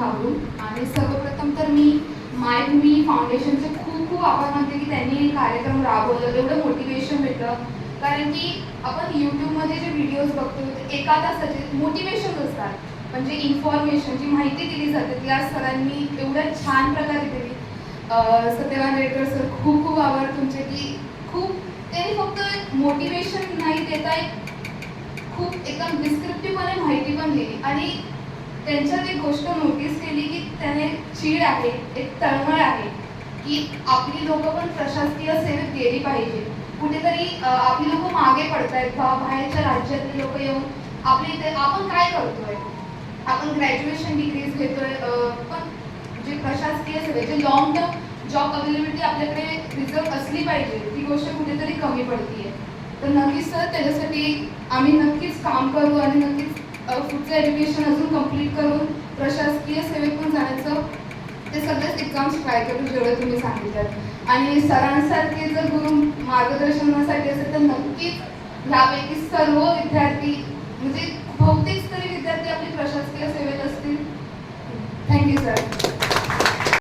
घाबरून. आणि सर्वप्रथम तर मी मायभूमी फाउंडेशनचे खूप खूप आभार मानते की त्यांनी कार्यक्रम राबवलं. एवढं मोटिवेशन भेटलं. कारण की आपण यूट्यूबमध्ये जे व्हिडिओज बघतो ते एका तासाचे मोटिवेशन असतात. म्हणजे इन्फॉर्मेशन जी माहिती दिली जाते ती आज सरांनी एवढ्या छान प्रकारे दिली. सत्यवान रेडकर सर खूप खूप आभार तुमचे की खूप त्यांनी फक्त मोटिवेशन नाही देता एक खूप एकदम डिस्क्रिप्टिव्हपणे माहिती पण दिली. आणि त्यांच्यात एक गोष्ट नोटीस केली की त्याने चीड आहे एक तळमळ आहे की आपली लोक पण प्रशासकीय सेवेत गेली पाहिजे. कुठेतरी आपली लोक मागे पडतायत बा बाहेरच्या राज्यातले लोक येऊन आपली इथे आपण काय करतोय? आपण ग्रॅज्युएशन डिग्रीज घेतोय पण जे प्रशासकीय सेवे जे लॉंग टर्म जॉब अवेलेबिलिटी आपल्याकडे रिझर्व असली पाहिजे ती गोष्ट कुठेतरी कमी पडतीये. तर नक्कीच सर त्याच्यासाठी आम्ही नक्कीच काम करू आणि नक्कीच पुढचं एज्युकेशन अजून कंप्लीट करून प्रशासकीय सेवेत पण जाण्याचं ते सगळेच एक्झाम्स ट्राय करू जेवढं तुम्ही सांगितलं. आणि सरांसारखे जर गुरु मार्गदर्शनासाठी असेल तर नक्कीच यापैकी सर्व विद्यार्थी म्हणजे बहुतेक तरी विद्यार्थी आपली प्रशासकीय सेवेत असतील. Thank you sir